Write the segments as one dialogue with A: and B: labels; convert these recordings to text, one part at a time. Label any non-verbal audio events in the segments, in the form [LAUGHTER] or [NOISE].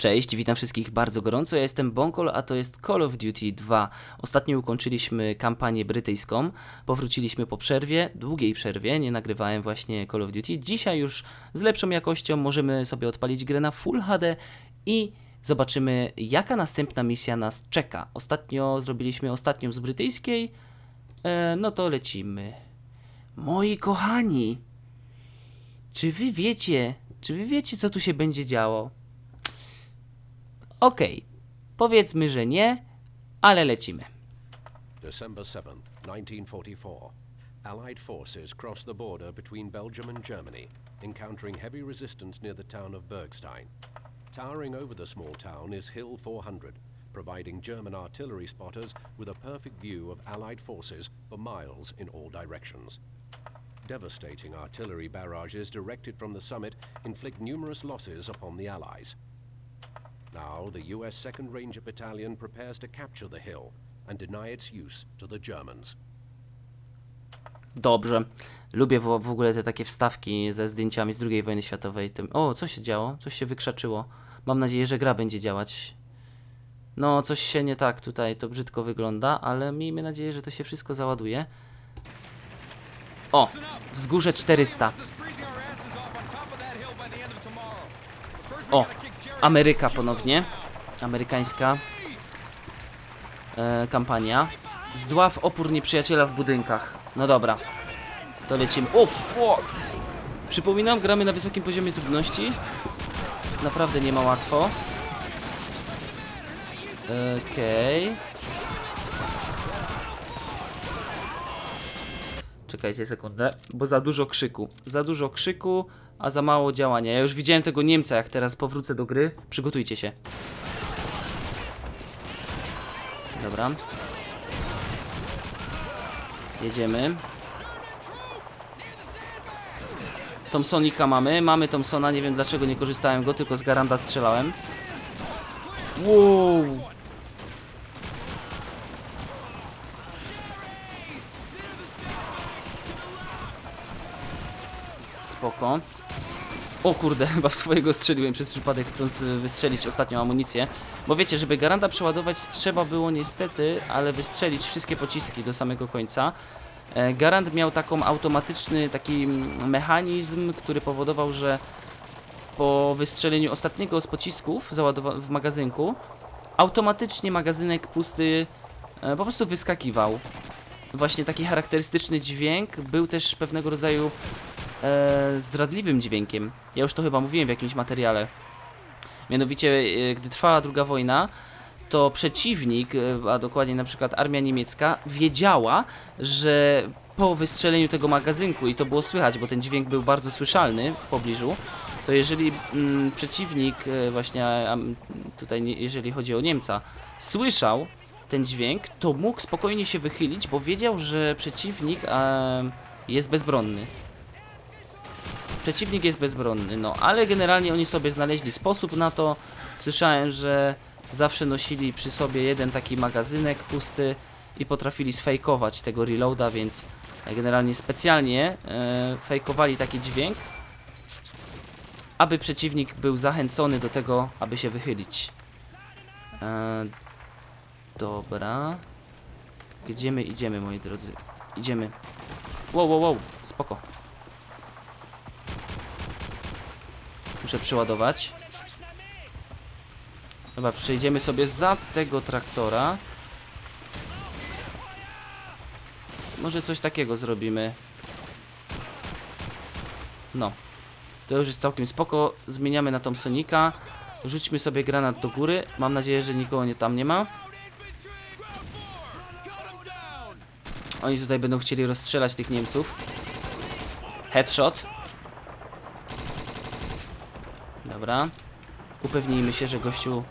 A: Cześć, witam wszystkich bardzo gorąco. Ja jestem Bonkol, a to jest Call of Duty 2. Ostatnio ukończyliśmy kampanię brytyjską. Powróciliśmy po przerwie, długiej przerwie. Nie nagrywałem właśnie Call of Duty. Dzisiaj już z lepszą jakością możemy sobie odpalić grę na Full HD i zobaczymy, jaka następna misja nas czeka. Ostatnio zrobiliśmy ostatnią z brytyjskiej. E, no to lecimy. Moi kochani, czy wy wiecie, czy wy wiecie, co tu się będzie działo? Okej, powiedzmy, że nie, ale lecimy.
B: December 7th, 1944. Allied forces crossed the border between Belgium and Germany, encountering heavy resistance near the town of Bergstein. Towering over the small town is Hill 400, providing German artillery spotters with a perfect view of Allied forces for miles in all directions. Devastating artillery barrages directed from the summit inflict numerous losses upon the Allies. Now, the US 2nd Ranger Battalion prepares to capture the hill and deny its use to the Germans.
A: Dobrze. Lubię w, w ogóle te takie wstawki ze zdjęciami z II wojny światowej. Tym... O, co się działo? Coś się wykrzaczyło. Mam nadzieję, że gra będzie działać. No, coś się nie tak tutaj, to brzydko wygląda, ale miejmy nadzieję, że to się wszystko załaduje. O, wzgórze 400. O, Ameryka ponownie. Amerykańska e, kampania. Zdław opór nieprzyjaciela w budynkach. No dobra. To lecimy. O, fuck! Przypominam, gramy na wysokim poziomie trudności. Naprawdę nie ma łatwo. Okej. Czekajcie sekundę, bo za dużo krzyku. Za dużo krzyku, a za mało działania. Ja już widziałem tego Niemca, jak teraz powrócę do gry. Przygotujcie się. Dobra. Jedziemy. Thompsonika mamy. Mamy Thompsona. Nie wiem dlaczego nie korzystałem go, tylko z Garanda strzelałem. Wow. Spoko. O kurde, [LAUGHS] chyba w swojego strzeliłem przez przypadek chcąc y, wystrzelić ostatnią amunicję. Bo wiecie, żeby Garanda przeładować trzeba było niestety, ale wystrzelić wszystkie pociski do samego końca. E, Garand miał taką automatyczny taki mm, mechanizm, który powodował, że po wystrzeleniu ostatniego z pocisków w magazynku automatycznie magazynek pusty e, po prostu wyskakiwał. Właśnie taki charakterystyczny dźwięk był też pewnego rodzaju e, zdradliwym dźwiękiem. Ja już to chyba mówiłem w jakimś materiale. Mianowicie, e, gdy trwała druga wojna, to przeciwnik, e, a dokładnie na przykład armia niemiecka, wiedziała, że po wystrzeleniu tego magazynku, i to było słychać, bo ten dźwięk był bardzo słyszalny w pobliżu, to jeżeli mm, przeciwnik, e, właśnie tutaj, jeżeli chodzi o Niemca, słyszał ten dźwięk, to mógł spokojnie się wychylić, bo wiedział, że przeciwnik em, jest bezbronny. Przeciwnik jest bezbronny, no ale generalnie oni sobie znaleźli sposób na to. Słyszałem, że zawsze nosili przy sobie jeden taki magazynek pusty i potrafili sfejkować tego reloada, więc generalnie specjalnie e, fejkowali taki dźwięk, aby przeciwnik był zachęcony do tego, aby się wychylić. E, dobra. Gdzie my idziemy, moi drodzy? Idziemy. Wow, wow, wow, spoko. Muszę przeładować. Dobra, przejdziemy sobie za tego traktora. Może coś takiego zrobimy. No. To już jest całkiem spoko. Zmieniamy na Thompsonika. Rzućmy sobie granat do góry. Mam nadzieję, że nikogo nie tam nie ma. Oni tutaj będą chcieli rozstrzelać tych Niemców. Headshot. Dobra. Upewnijmy się, że gościu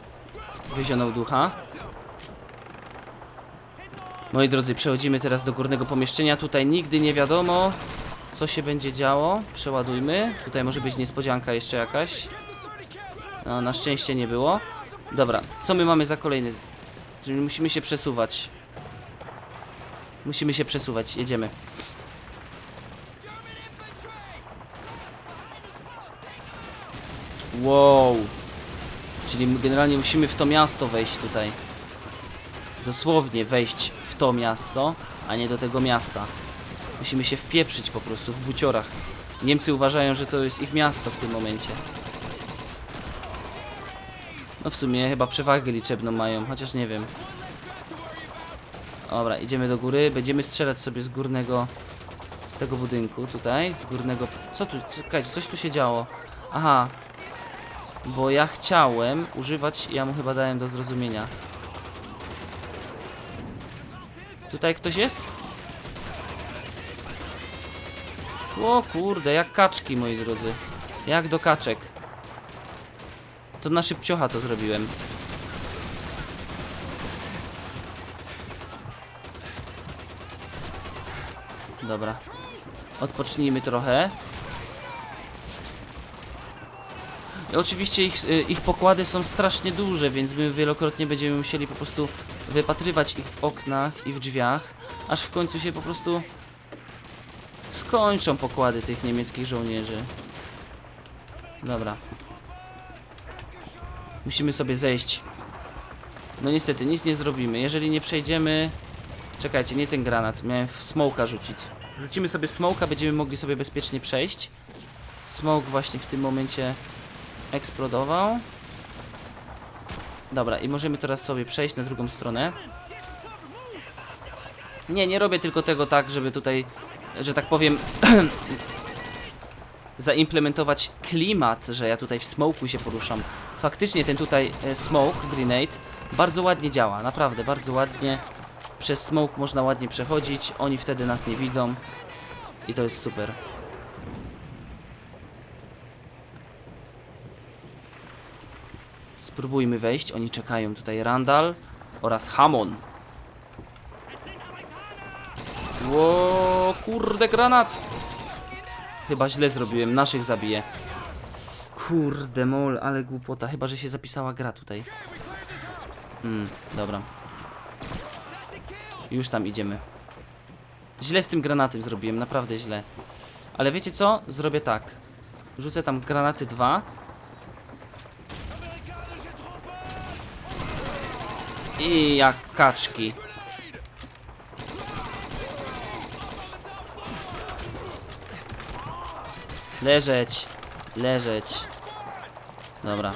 A: wyzionął ducha. Moi drodzy, przechodzimy teraz do górnego pomieszczenia. Tutaj nigdy nie wiadomo, co się będzie działo. Przeładujmy. Tutaj może być niespodzianka jeszcze jakaś. No, na szczęście nie było. Dobra, co my mamy za kolejny? Czyli musimy się przesuwać. Musimy się przesuwać, jedziemy. Wow. Czyli generalnie musimy w to miasto wejść tutaj. Dosłownie wejść w to miasto, a nie do tego miasta. Musimy się wpieprzyć po prostu w buciorach. Niemcy uważają, że to jest ich miasto w tym momencie. No w sumie chyba przewagę liczebną mają, chociaż nie wiem. Dobra, idziemy do góry. Będziemy strzelać sobie z górnego. Z tego budynku tutaj. Z górnego. Co tu? Czekajcie, coś tu się działo. Aha. Bo ja chciałem używać. Ja mu chyba dałem do zrozumienia. Tutaj ktoś jest? O kurde, jak kaczki, moi drodzy. Jak do kaczek. To na szybciocha to zrobiłem. Dobra. Odpocznijmy trochę. I oczywiście ich, y, ich pokłady są strasznie duże, więc my wielokrotnie będziemy musieli po prostu wypatrywać ich w oknach i w drzwiach, aż w końcu się po prostu skończą pokłady tych niemieckich żołnierzy. Dobra. Musimy sobie zejść. No niestety, nic nie zrobimy. Jeżeli nie przejdziemy... Czekajcie, nie ten granat. Miałem w smoka rzucić. Rzucimy sobie smoka, będziemy mogli sobie bezpiecznie przejść. Smoke właśnie w tym momencie eksplodował. Dobra, i możemy teraz sobie przejść na drugą stronę. Nie, nie robię tylko tego tak, żeby tutaj, że tak powiem, [CLEARS THROAT] zaimplementować klimat, że ja tutaj w smoku się poruszam. Faktycznie ten tutaj e, smoke, grenade, bardzo ładnie działa, naprawdę bardzo ładnie. Przez smoke można ładnie przechodzić, oni wtedy nas nie widzą i to jest super. Spróbujmy wejść, oni czekają tutaj Randall oraz Hamon. Ło, kurde granat! Chyba źle zrobiłem, naszych zabiję. Kurde mol, ale głupota, chyba że się zapisała gra tutaj. Hmm, dobra. Już tam idziemy. Źle z tym granatem zrobiłem, naprawdę źle. Ale wiecie co? Zrobię tak. Rzucę tam granaty dwa. I jak kaczki. Leżeć, leżeć. Dobra.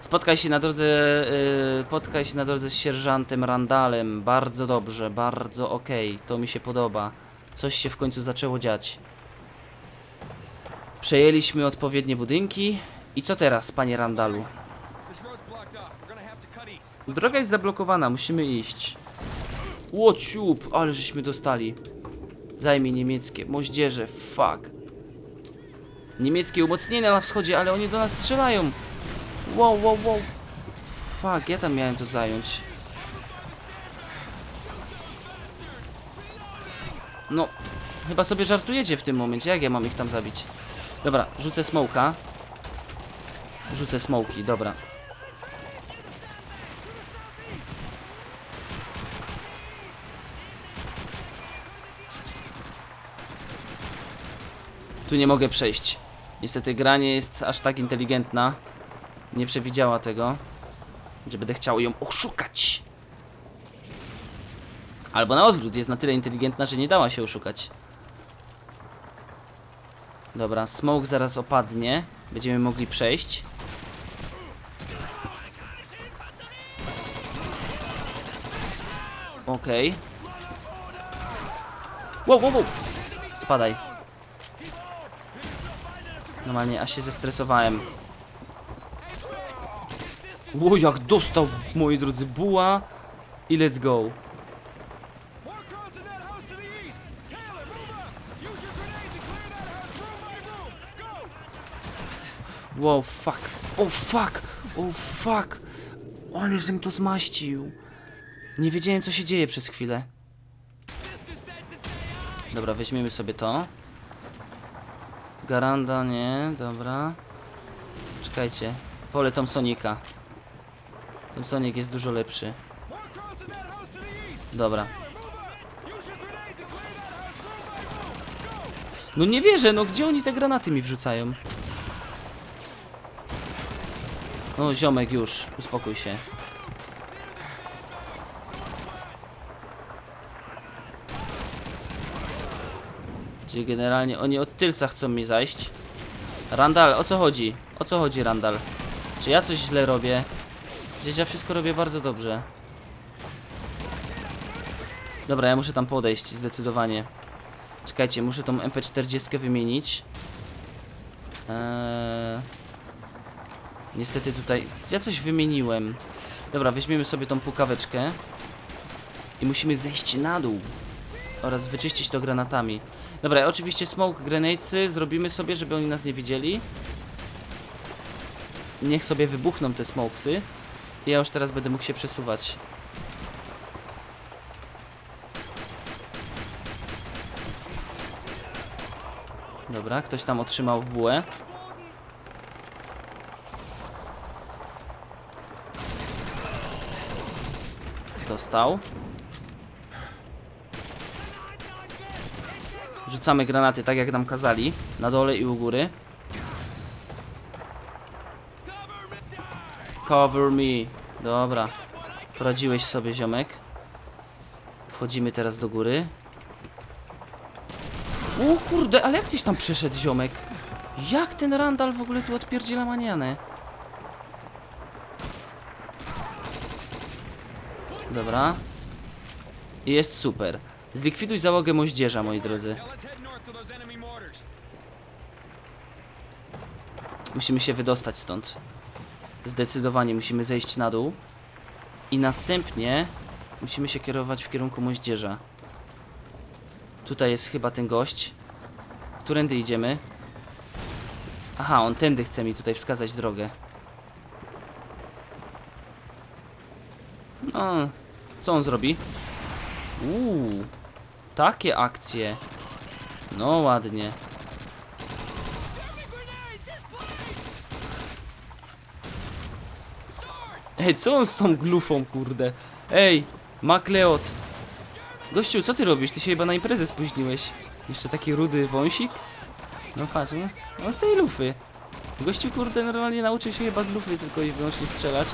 A: Spotkaj się na drodze, yy, spotkaj się na drodze z sierżantem Randalem. Bardzo dobrze, bardzo okej, to mi się podoba. Coś się w końcu zaczęło dziać. Przejęliśmy odpowiednie budynki. I co teraz, panie Randalu? Droga jest zablokowana, musimy iść. Łociup, ale żeśmy dostali. Zajmie niemieckie, moździerze, fuck. Niemieckie umocnienia na wschodzie, ale oni do nas strzelają. Wow, wow, wow. Fuck, ja tam miałem to zająć. No, chyba sobie żartujecie w tym momencie, jak ja mam ich tam zabić? Dobra, rzucę smoka. Rzucę smoki, dobra. Tu nie mogę przejść. Niestety gra nie jest aż tak inteligentna. Nie przewidziała tego, że będę chciał ją oszukać. Albo na odwrót, jest na tyle inteligentna, że nie dała się oszukać. Dobra, smoke zaraz opadnie. Będziemy mogli przejść. Okej. Wow, wow, wow! Spadaj. Normalnie, aż się zestresowałem. Ło, jak dostał, moi drodzy, buła. I let's go. Wow, fuck. O, fuck. O, fuck. Ale żem to zmaścił. Nie wiedziałem, co się dzieje przez chwilę. Dobra, weźmiemy sobie to. Garanda, nie, dobra. Czekajcie. Wolę Thompsonika. Thompsonik jest dużo lepszy. Dobra. No nie wierzę, no gdzie oni te granaty mi wrzucają? No, ziomek już, uspokój się. Czyli generalnie oni od tylca chcą mi zajść. Randall, o co chodzi? O co chodzi, Randall? Czy ja coś źle robię? Przecież ja wszystko robię bardzo dobrze. Dobra, ja muszę tam podejść, zdecydowanie. Czekajcie, muszę tą MP40 wymienić. Eee... Niestety tutaj... Ja coś wymieniłem. Dobra, weźmiemy sobie tą pukaweczkę. I musimy zejść na dół. Oraz wyczyścić to granatami. Dobra, oczywiście smoke grenadesy zrobimy sobie, żeby oni nas nie widzieli. Niech sobie wybuchną te smokesy. Ja już teraz będę mógł się przesuwać. Dobra, ktoś tam otrzymał w bułę. Dostał. Rzucamy granaty tak jak nam kazali. Na dole i u góry. Cover me. Dobra. Poradziłeś sobie, ziomek. Wchodzimy teraz do góry. O kurde, ale jak tyś tam przyszedł, ziomek? Jak ten Randall w ogóle tu odpierdziela manianę? Dobra. Jest super. Zlikwiduj załogę moździerza, moi drodzy. Musimy się wydostać stąd. Zdecydowanie musimy zejść na dół. I następnie musimy się kierować w kierunku moździerza. Tutaj jest chyba ten gość. Którędy idziemy? Aha, on tędy chce mi tutaj wskazać drogę. No, co on zrobi? Uuu, takie akcje. No ładnie. Ej, co on z tą glufą, kurde? Ej, Makleot. Gościu, co ty robisz? Ty się chyba na imprezę spóźniłeś. Jeszcze taki rudy wąsik? No patrz, no. On z tej lufy. Gościu, kurde, normalnie nauczył się chyba z lufy tylko i wyłącznie strzelać.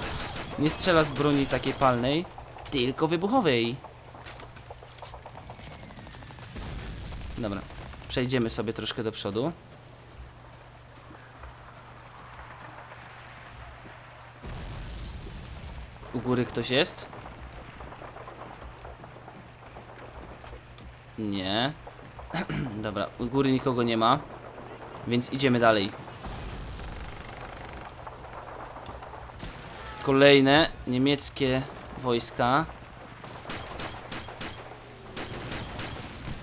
A: Nie strzela z broni takiej palnej, tylko wybuchowej. Dobra, przejdziemy sobie troszkę do przodu. U góry ktoś jest? Nie. [CLEARS THROAT] Dobra, u góry nikogo nie ma. Więc idziemy dalej. Kolejne niemieckie wojska.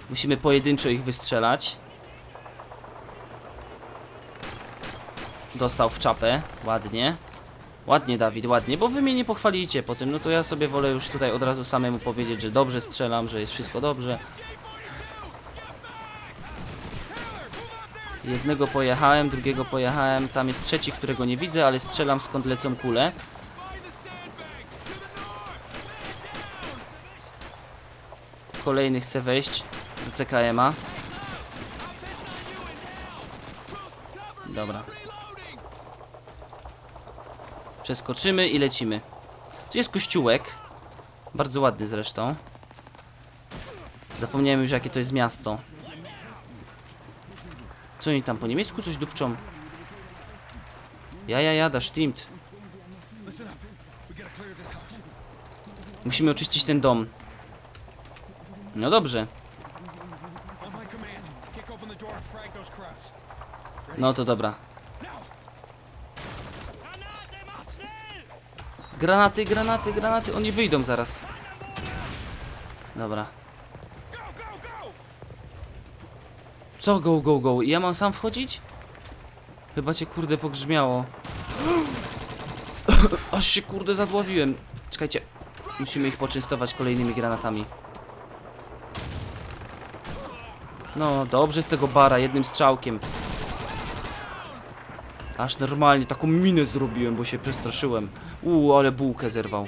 A: Musimy pojedynczo ich wystrzelać. Dostał w czapę, ładnie. Ładnie, Dawid, ładnie, bo wy mnie nie pochwalicie po tym, no to ja sobie wolę już tutaj od razu samemu powiedzieć, że dobrze strzelam, że jest wszystko dobrze. Jednego pojechałem, drugiego pojechałem, tam jest trzeci, którego nie widzę, ale strzelam skąd lecą kule. Kolejny chce wejść do CKM-a. Dobra. Przeskoczymy i lecimy. Tu jest kościółek. Bardzo ładny zresztą. Zapomniałem już jakie to jest miasto. Co oni tam po niemiecku coś dupczą? Ja, ja, ja, das stimmt.
C: Listen up. We gotta clear this house.
A: Musimy oczyścić ten dom. No dobrze. No to dobra. Granaty, granaty, granaty. Oni wyjdą zaraz. Dobra. Co go, go, go? Ja mam sam wchodzić? Chyba cię kurde pogrzmiało. [GASPS] Aż się kurde zadławiłem. Czekajcie. Musimy ich poczęstować kolejnymi granatami. No, dobrze z tego bara, jednym strzałkiem. Aż normalnie taką minę zrobiłem, bo się przestraszyłem. Uuu, ale bułkę zerwał.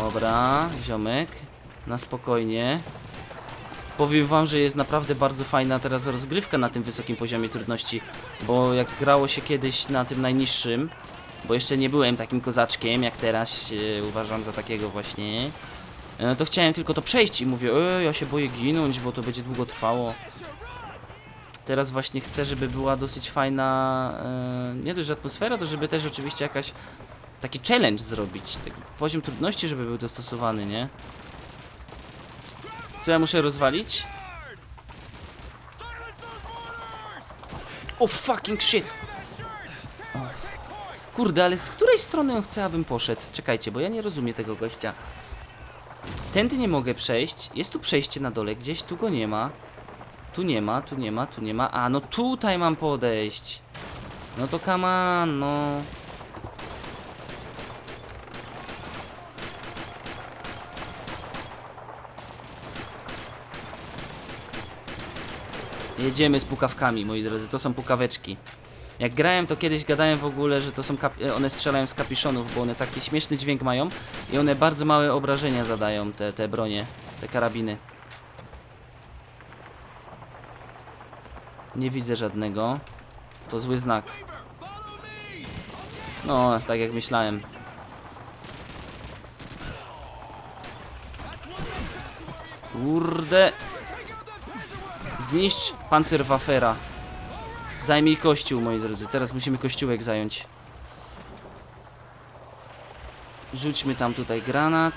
A: Dobra, ziomek. Na spokojnie. Powiem wam, że jest naprawdę bardzo fajna teraz rozgrywka na tym wysokim poziomie trudności. Bo jak grało się kiedyś na tym najniższym, bo jeszcze nie byłem takim kozaczkiem, jak teraz uważam za takiego właśnie, e, to chciałem tylko to przejść i mówię, e, ja się boję ginąć, bo to będzie długo trwało. Teraz właśnie chcę, żeby była dosyć fajna, e, nie dość że atmosfera, to żeby też oczywiście jakaś taki challenge zrobić, taki poziom trudności, żeby był dostosowany, nie? Co ja muszę rozwalić?
C: Silence those mortars!
A: O fucking shit! Kurde, ale z której strony on chce, abym poszedł? Czekajcie, bo ja nie rozumiem tego gościa. Tędy nie mogę przejść. Jest tu przejście na dole, gdzieś tu go nie ma. Tu nie ma, tu nie ma, tu nie ma. A, no tutaj mam podejść. No to come on, no. Jedziemy z pukawkami, moi drodzy, to są pukaweczki. Jak grałem, to kiedyś gadałem w ogóle, że to są e, one strzelają z kapiszonów, bo one taki śmieszny dźwięk mają i one bardzo małe obrażenia zadają, te, te bronie, te karabiny. Nie widzę żadnego. To zły znak. No, tak jak myślałem. Kurde. Zniszcz pancerwaffera. Zajmij kościół, moi drodzy. Teraz musimy kościółek zająć. Rzućmy tam tutaj granat.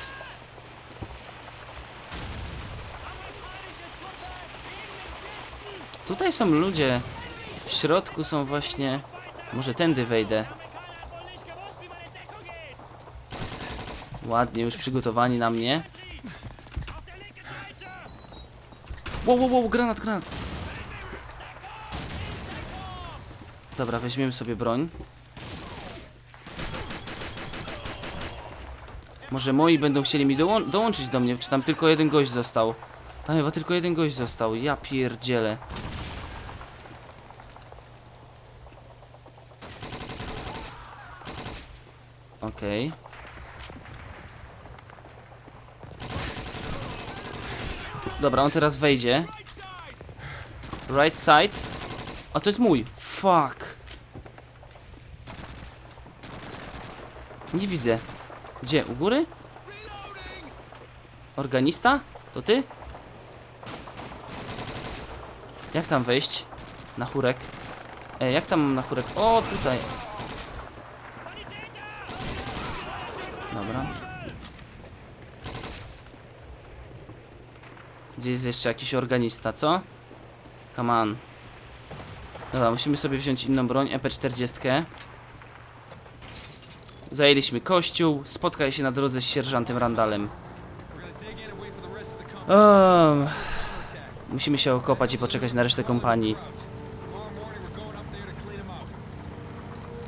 A: Tutaj są ludzie. W środku są właśnie... Może tędy wejdę. Ładnie, już przygotowani na mnie. Wow, wow, wow, granat, granat. Dobra, weźmiemy sobie broń. Może moi będą chcieli mi dołą dołączyć do mnie, czy tam tylko jeden gość został? Tam chyba tylko jeden gość został, ja pierdzielę. Okej. Dobra, on teraz wejdzie. Right side. A to jest mój. Fuck. Nie widzę. Gdzie? U góry? Organista? To ty? Jak tam wejść? Na chórek. E, jak tam na chórek? O, tutaj. Dobra. Gdzie jest jeszcze jakiś organista, co? Come on. Dobra, musimy sobie wziąć inną broń, EP40. Zajęliśmy kościół, spotkaj się na drodze z sierżantem Randalem. Um, musimy się okopać i poczekać na resztę kompanii.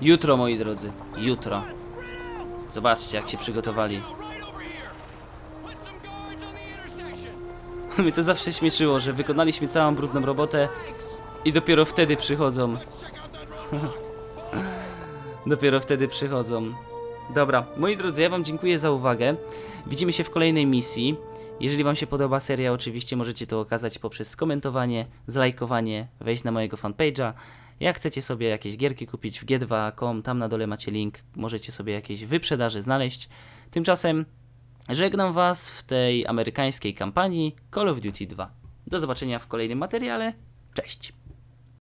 A: Jutro, moi drodzy, jutro. Zobaczcie, jak się przygotowali. [LAUGHS] Mnie to zawsze śmieszyło, że wykonaliśmy całą brudną robotę i dopiero wtedy przychodzą. [LAUGHS] Dopiero wtedy przychodzą. Dobra, moi drodzy, ja Wam dziękuję za uwagę. Widzimy się w kolejnej misji. Jeżeli Wam się podoba seria, oczywiście możecie to okazać poprzez skomentowanie, zlajkowanie, wejść na mojego fanpage'a. Jak chcecie sobie jakieś gierki kupić w g2.com, tam na dole macie link, możecie sobie jakieś wyprzedaże znaleźć. Tymczasem żegnam Was w tej amerykańskiej kampanii Call of Duty 2. Do zobaczenia w kolejnym materiale. Cześć!